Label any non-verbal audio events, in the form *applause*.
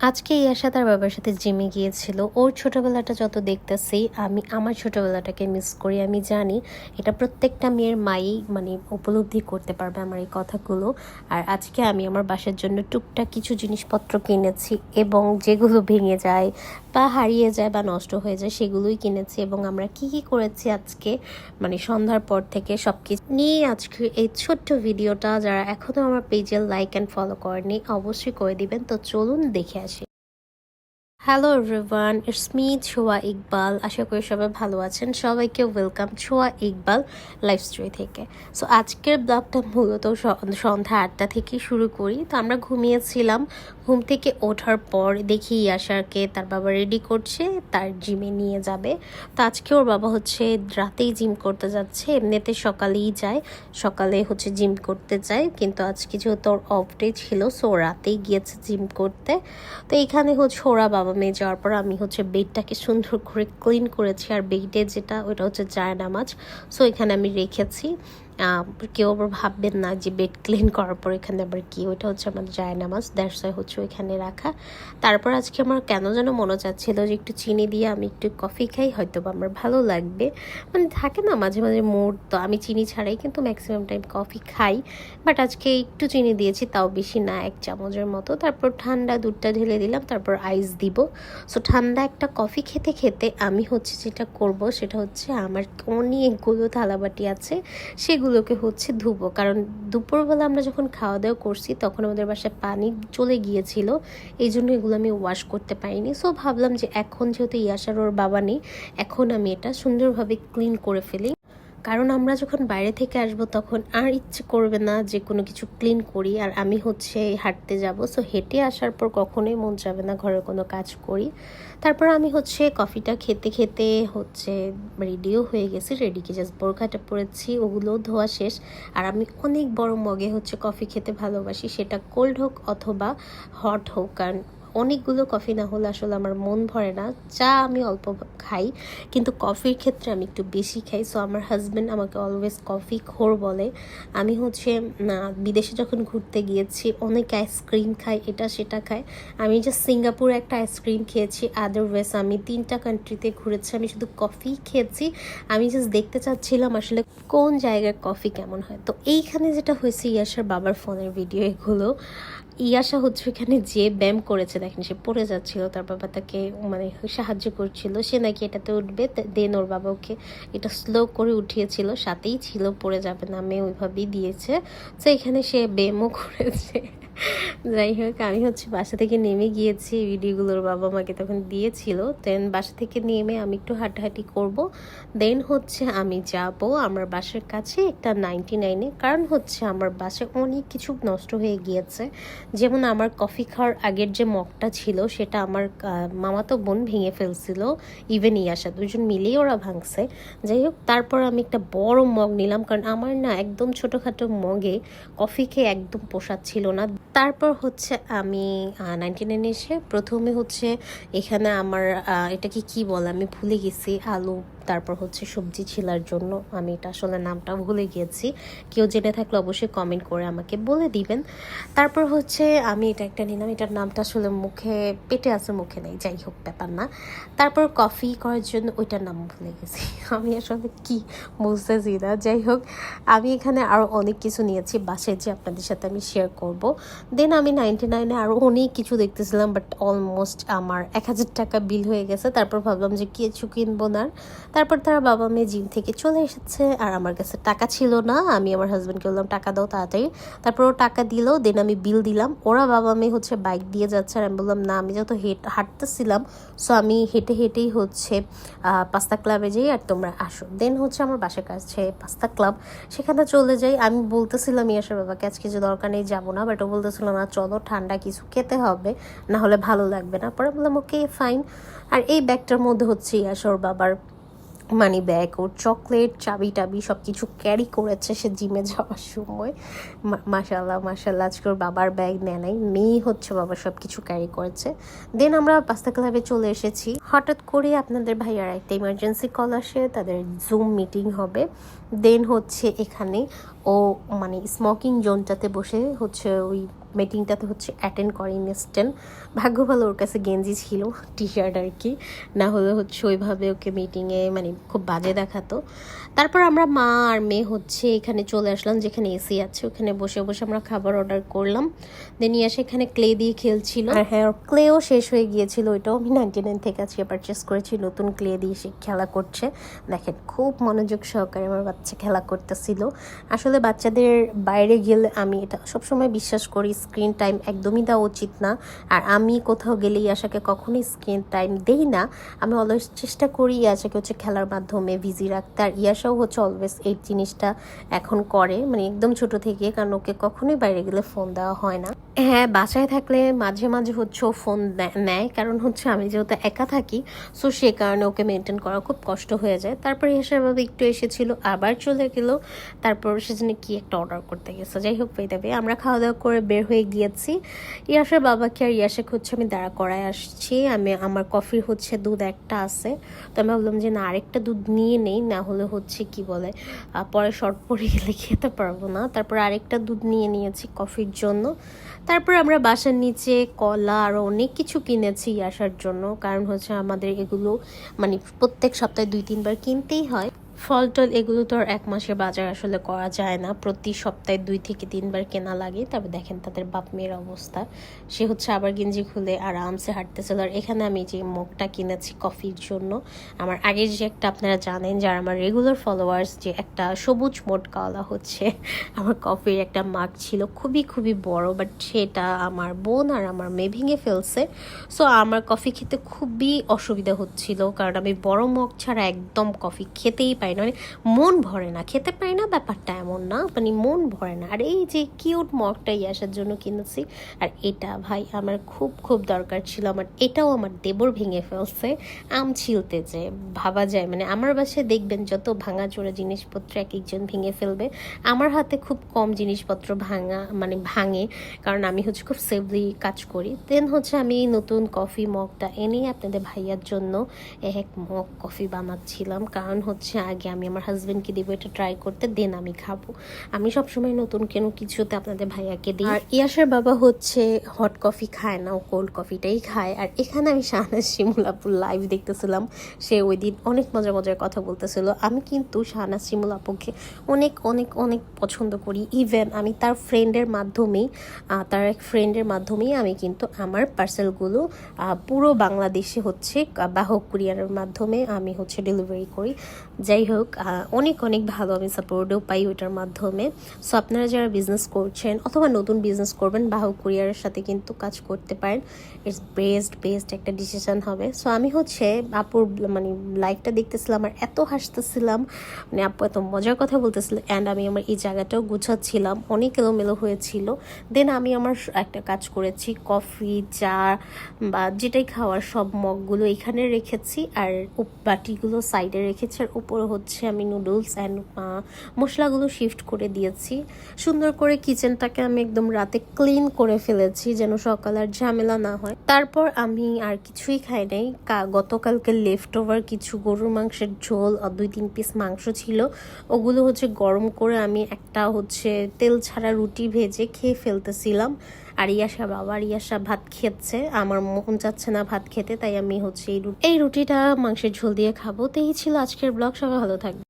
আজকে ইয়াশা তার বাবার সাথে জিমে গিয়েছিল। ওর ছোটবেলাটা যত দেখতেছি, আমি, আমার ছোটবেলাটাকে মিস করি। আমি জানি এটা প্রত্যেকটা মেয়ের মাই মানে উপলব্ধি করতে পারবে আমার এই কথাগুলো। আর আজকে আমি আমার বাসার জন্য টুকটাক কিছু জিনিসপত্র কিনেছি এবং যেগুলো ভেঙে যায় বা হারিয়ে যায় বা নষ্ট হয়ে যায় সেগুলোই কিনেছি এবং আমরা কি কি করেছি আজকে মানে সন্ধ্যার পর থেকে সব কিছু নিয়ে আজকে এই ছোট্ট ভিডিওটা যারা এখনও আমার পেজে লাইক অ্যান্ড ফলো করেনি অবশ্যই করে দিবেন। তো চলুন দেখে হ্যালো এভরিওয়ান ইটস মি ছোয়া ইকবাল আশা করি সবাই ভালো আছেন। সবাইকে welcome Chhoya Iqbal life story থেকে। সো আজকের ব্লগটা মূলত সন্ধ্যা আটটা থেকে শুরু করি। তো আমরা ঘুমিয়েছিলাম। ঘুম থেকে ওঠার পর দেখি ইয়াশারকে তার বাবা রেডি করছে, তার জিমে নিয়ে যাবে। তো আজকে ওর বাবা হচ্ছে রাতেই জিম করতে যাচ্ছে। এমনিতে সকালেই যায়। সকালে হচ্ছে জিম করতে যায়। কিন্তু আজকে যেহেতু ওর অফ ডে ছিল সো রাতেই গিয়েছে জিম করতে। তো এখানে হচ্ছে ওরা বাবা মেয়ে যাওয়ার পর আমি হচ্ছে বেডটাকে সুন্দর করে ক্লিন করেছি। আর বেডে যেটা, ওটা হচ্ছে জায়নামাজ। সো এখানে আমি রেখেছি। কেউ আবার ভাববেন না যে বেড ক্লিন করার পর এখানে আবার কি? ওইটা হচ্ছে আমার জায়নামাজ। দ্যাটস ওয়াই হচ্ছে ওইখানে রাখা। তারপর আজকে আমার কেন যেন মনে চাচ্ছিল যে একটু চিনি দিয়ে আমি একটু কফি খাই হয়তো বা আমার ভালো লাগবে। মানে থাকে না, মাঝে মাঝে মুড তো আমি চিনি ছাড়াই কিন্তু ম্যাক্সিমাম টাইম কফি খাই। বাট আজকে একটু চিনি দিয়েছি, তাও বেশি না, এক চামচের মতো। তারপর ঠান্ডা দুধটা ঢেলে দিলাম, তারপর আইস দিব। সো ঠান্ডা একটা কফি খেতে খেতে আমি হচ্ছে যেটা করব, সেটা হচ্ছে আমার অনেকগুলো থালাবাটি আছে। সেগুলোকে হচ্ছে ধুবো। কারণ দুপুরবেলা আমরা যখন খাওয়া দাওয়া করছি, তখন আমাদের বাসায় পানি চলে গিয়েছিল। এই জন্য এগুলো আমি ওয়াশ করতে পারিনি। সো ভাবলাম যে এখন যেহেতু ইয়াসার ওর বাবা নেই, এখন আমি এটা সুন্দরভাবে ক্লিন করে ফেলি। কারণ আমরা যখন বাইরে থেকে আসব তখন আর ইচ্ছে করবে না যে কোনো কিছু ক্লিন করি। আর আমি হচ্ছে হাঁটতে যাব। সো হেঁটে আসার পর কখনোই মন যাবে না ঘরের কোনো কাজ করি। তারপর আমি হচ্ছে কফিটা খেতে খেতে হচ্ছে রেডিও হয়ে গেছি। রেডিকে জাস্ট বোরখাটা পরেছি, ওগুলোও ধোয়া শেষ। আর আমি অনেক বড় মগে হচ্ছে কফি খেতে ভালোবাসি। সেটা কোল্ড হোক অথবা হট হোক। কারণ অনেকগুলো কফি না হলে আসলে আমার মন ভরে না। চা আমি অল্প খাই, কিন্তু কফির ক্ষেত্রে আমি একটু বেশি খাই। সো আমার হাজব্যান্ড আমাকে অলওয়েজ কফি খোর বলে। আমি হচ্ছে বিদেশে যখন ঘুরতে গিয়েছি, অনেক আইসক্রিম খাই এটা সেটা খাই আমি যে সিঙ্গাপুরে একটা আইসক্রিম খেয়েছি আদারওয়াইজ আমি তিনটা কান্ট্রিতে ঘুরেছি, আমি শুধু কফি খেয়েছি। আমি জাস্ট দেখতে চাচ্ছিলাম আসলে কোন জায়গার কফি কেমন হয়। তো এইখানে যেটা হয়েছে, ইয়াসার বাবার ফোনের ভিডিও এগুলো। ইয়াসা হচ্ছে এখানে যে ব্যায়াম করেছে, দেখেন সে পড়ে যাচ্ছিল, তার বাবা তাকে মানে সাহায্য করছিল, সে নাকি এটাতে উঠবে দেন ওর বাবা ওকে এটা স্লো করে উঠিয়েছিল, সাথেই ছিল, পড়ে যাবে না, মেয়ে ওইভাবেই দিয়েছে। তো এখানে সে ব্যায়ামও করেছে। যাই হোক, আমি হচ্ছে বাসা থেকে নেমে গিয়েছি। ভিডিওগুলোর বাবা মাকে তখন দিয়েছিল। দেন বাসা থেকে নেমে আমি একটু হাঁটাহাঁটি করব। দেন হচ্ছে আমি যাব আমার বাসার কাছে একটা নাইনটি নাইনে কারণ হচ্ছে আমার বাসায় অনেক কিছু নষ্ট হয়ে গিয়েছে। যেমন আমার কফি খাওয়ার আগের যে মগটা ছিল, সেটা আমার মামাতো বোন ভেঙে ফেলছিল ইভেন ইয়াসা। দুজন মিলেই ওরা ভাঙছে। যাই হোক, তারপর আমি একটা বড় মগ নিলাম। কারণ আমার না একদম ছোটোখাটো মগে কফি খেয়ে একদম পোষাচ্ছিল না। তারপর হচ্ছে আমি নাইনটি নাইন এসে প্রথমে হচ্ছে এখানে আমার এটাকে কি বলে? আমি ভুলে গেছি, আলু। তারপর হচ্ছে সবজি ছিলার জন্য আমি এটা আসলে নামটা ভুলে গিয়েছি। কেউ জেনে থাকলে অবশ্যই কমেন্ট করে আমাকে বলে দিবেন। তারপর হচ্ছে আমি এটা একটা নিলাম। এটার নামটা আসলে মুখে, পেটে আছে, মুখে নেই, যাই হোক, ব্যাপার না। তারপর কফি করার জন্য ওইটার নাম ভুলে গেছি। *laughs* আমি আসলে কি বুঝতেছি না। যাই হোক, আমি এখানে আরও অনেক কিছু নিয়েছি। বাসে যে আপনাদের সাথে আমি শেয়ার করব। দেন আমি নাইনটি নাইনে আরও অনেক কিছু দেখতেছিলাম বাট অলমোস্ট আমার এক হাজার টাকা বিল হয়ে গেছে। তারপর ভাবলাম যে কিছু কিনবো না তারপর তারা বাবা মেয়ে জিম থেকে চলে এসেছে। আর আমার কাছে টাকা ছিল না। আমি আমার হাজব্যান্ডকে বললাম, টাকা দাও তাড়াতাড়ি। তারপর ও টাকা দিল দেন আমি বিল দিলাম। ওরা বাবা মেয়ে হচ্ছে বাইক দিয়ে যাচ্ছে। আর আমি বললাম, না, আমি যত হেঁট, হাঁটতেছিলাম সো আমি হেঁটে হেঁটেই হচ্ছে পাস্তা ক্লাবে যাই আর তোমরা আসো। দেন হচ্ছে আমার বাসার কাছে পাস্তা ক্লাব সেখানে চলে যাই। আমি বলতেছিলাম ইয়াসের বাবাকে, আজকে যে দরকার নেই, যাব না। বাট ও বলতেছিল, না, চলো, ঠান্ডা কিছু খেতে হবে, না হলে ভালো লাগবে না। পরে বললাম ওকে ফাইন আর এই ব্যাগটার মধ্যে হচ্ছে ইয়াসর বাবার মানি ব্যাগ ওর চকলেট চাবি টাবি সব কিছু ক্যারি করেছে সে জিমে যাওয়ার সময়। মাসাল্লাহ মাসাল্লাহ আজকে ওর বাবার ব্যাগ নেয় নাই। মেয়ে হচ্ছে বাবা সব কিছু ক্যারি করেছে। দেন আমরা পাস্তা ক্লাবে চলে এসেছি। হঠাৎ করে আপনাদের ভাইয়ার একটা ইমার্জেন্সি কল আসে, তাদের জুম মিটিং হবে। দেন হচ্ছে এখানে ও মানে স্মোকিং জোনটাতে বসে হচ্ছে ওই মিটিংটাতে হচ্ছে অ্যাটেন্ড করে ইনস্ট্যান্ট। ভাগ্য ভালো ওর কাছে গেঞ্জি ছিল টি শার্ট আর কি। না হলে হচ্ছে ওইভাবে ওকে মিটিংয়ে মানে খুব বাজে দেখাতো। তারপর আমরা মা আর মেয়ে হচ্ছে এখানে চলে আসলাম, যেখানে এসি আছে, ওখানে বসে বসে আমরা খাবার অর্ডার করলাম। দেন ইয়াসে এখানে ক্লে দিয়ে খেলছিল। আর হ্যাঁ ক্লেও শেষ হয়ে গিয়েছিল, ওইটাও আমি নাইনটি নাইন থেকে আজকে পারচেস করেছি, নতুন ক্লে দিয়ে সে খেলা করছে। দেখেন, খুব মনোযোগ সহকারে আমার বাচ্চা খেলা করতেছিল। আসলে বাচ্চাদের বাইরে গেলে আমি এটা সবসময় বিশ্বাস করি স্ক্রিন টাইম একদমই দেওয়া উচিত না। আর আমি কোথাও গেলে ইয়াসাকে কখনোই স্ক্রিন টাইম দেই না। আমি অলওয়েজ চেষ্টা করি ইয়াশাকে হচ্ছে খেলার মাধ্যমে বিজি রাখতে। আর ইয়াশাও হচ্ছে অলওয়েজ এই জিনিসটা এখন করে মানে একদম ছোট থেকে, কারণ ওকে কখনোই বাইরে গেলে ফোন দেওয়া হয় না। হ্যাঁ বাসায় থাকলে মাঝে মাঝে হচ্ছে ফোন নেয়। কারণ হচ্ছে আমি যেহেতু একা থাকি সো সে কারণে ওকে মেনটেন করা খুব কষ্ট হয়ে যায়। তারপরে হিসাবে একটু এসেছিল, আবার চলে গেল। তারপর সেজন্য কি একটা অর্ডার করতে গেছে। যাই হোক পেয়ে আমরা খাওয়া দাওয়া করে বের হয়ে গিয়েছি। ইয়াসের বাবাকে আর ইয়াসাকে হচ্ছে আমি দাঁড়া করায় আসছি। আমি, আমার কফির হচ্ছে দুধ একটা আছে। তো আমি ভাবলাম যে না, আরেকটা দুধ নিয়ে নেই। না হলে হচ্ছে কি বলে পরে শর্ট পড়ে গেলে খেতে পারব না। তারপর আরেকটা দুধ নিয়ে নিয়েছি কফির জন্য। তারপর আমরা বাসার নিচে কলা আরও অনেক কিছু কিনেছি আসার জন্য। কারণ হচ্ছে আমাদের এগুলো মানে প্রত্যেক সপ্তাহে দুই, তিনবার কিনতেই হয়। ফল টল এগুলো তো আর এক মাসের বাজার আসলে করা যায় না। প্রতি সপ্তাহে দুই থেকে তিনবার কেনা লাগে। তবে দেখেন তাদের বাপ মেয়ের অবস্থা। সে হচ্ছে আবার গেঞ্জি খুলে আরামসে হাঁটতেছিল আর এখানে আমি যে মগটা কিনেছি কফির জন্য, আমার আগের যে একটা আপনারা জানেন, যারা আমার রেগুলার ফলোয়ার্স যে একটা সবুজ মোট মোটকাওয়ালা হচ্ছে, *laughs* আমার কফির একটা মাগ ছিল। খুবই খুবই বড় বাট সেটা আমার বোন আর আমার মেয়ে ভেঙে ফেলছে। সো আমার কফি খেতে খুবই অসুবিধা হচ্ছিল। কারণ আমি বড় মগ ছাড়া একদম কফি খেতেই পারি না। মানে মন ভরে না। খেতে পারি না, ব্যাপারটা এমন না। মানে মন ভরে না। আর এই যে কিউট মগটাই আসার জন্য কিনেছি, আর এটা ভাই আমার খুব খুব দরকার ছিল। আমার, এটাও আমার দেবর ভেঙে ফেলছে। আম ছিলতে যে, ভাবা যায়। মানে আমার বাসায় দেখবেন, যত ভাঙা চোরা জিনিসপত্র এক একজন ভেঙে ফেলবে, আমার হাতে খুব কম জিনিসপত্র ভাঙা মানে ভাঙে। কারণ আমি হচ্ছে খুব সেফলি কাজ করি। দেন হচ্ছে আমি নতুন কফি মগটা এনে আপনাদের ভাইয়ার জন্য এক মগ কফি বানাচ্ছিলাম। কারণ হচ্ছে আগে আমি আমার হাজবেন্ডকে দেবো, এটা ট্রাই করতে দেন আমি খাব। আমি সবসময় নতুন কেন কিছুতে আপনাদের ভাইয়াকে দিই। আর ইয়াসের বাবা হচ্ছে হট কফি খায় না, ও কোল্ড কফিটাই খায়। আর এখানে আমি শাহনাজ শিমুলাপুর লাইভ দেখতেছিলাম। সে ওই দিন অনেক মজার মজার কথা বলতেছিল। আমি কিন্তু শাহনাজ শিমুল আপুকে অনেক অনেক অনেক পছন্দ করি। ইভেন আমি তার ফ্রেন্ডের মাধ্যমেই তার এক ফ্রেন্ডের মাধ্যমেই আমি কিন্তু আমার পার্সেলগুলো পুরো বাংলাদেশে হচ্ছে বাহক কুরিয়ারের মাধ্যমে আমি হচ্ছে ডেলিভারি করি। যাই হোক অনেক অনেক ভালো আমি সাপোর্টও পাই ওইটার মাধ্যমে। সো আপনারা যারা বিজনেস করছেন অথবা নতুন বিজনেস করবেন বাহক কুরিয়ারের সাথে কিন্তু কাজ করতে পারেন। ইটস বেস্ট বেস্ট একটা ডিসিশন হবে। সো আমি হচ্ছে আপুর মানে লাইফটা দেখতেছিলাম আর এত হাসতেছিলাম। মানে আপু এত মজার কথা বলতেছিল অ্যান্ড আমি আমার এই জায়গাটাও গুছাচ্ছিলাম। অনেক এলোমেলো হয়েছিল। দেন আমি আমার একটা কাজ করেছি কফি চা, বা যেটাই খাওয়ার সব মগগুলো এখানে রেখেছি আর বাটিগুলো সাইডে রেখেছি আর উপরে হচ্ছে আমি নুডলস অ্যান্ড মশলাগুলো শিফট করে দিয়েছি। সুন্দর করে কিচেনটাকে আমি একদম রাতে ক্লিন করে ফেলেছি যেন সকাল আর ঝামেলা না হয়। তারপর আমি আর কিছুই খাই নাই। গতকালকে লেফট ওভার কিছু গরুর মাংসের ঝোল আর দুই তিন পিস মাংস ছিল। ওগুলো হচ্ছে গরম করে আমি একটা হচ্ছে তেল ছাড়া রুটি ভেজে খেয়ে ফেলতেছিলাম। আর ইয়াসা বাবা, আর ইয়াসা ভাত খেচ্ছে। আমার মন যাচ্ছে না ভাত খেতে, তাই আমি হচ্ছে এই রুটি এই রুটিটা মাংসের ঝোল দিয়ে খাব। তো এই ছিল আজকের ব্লগ। সবাই ভালো থাকবে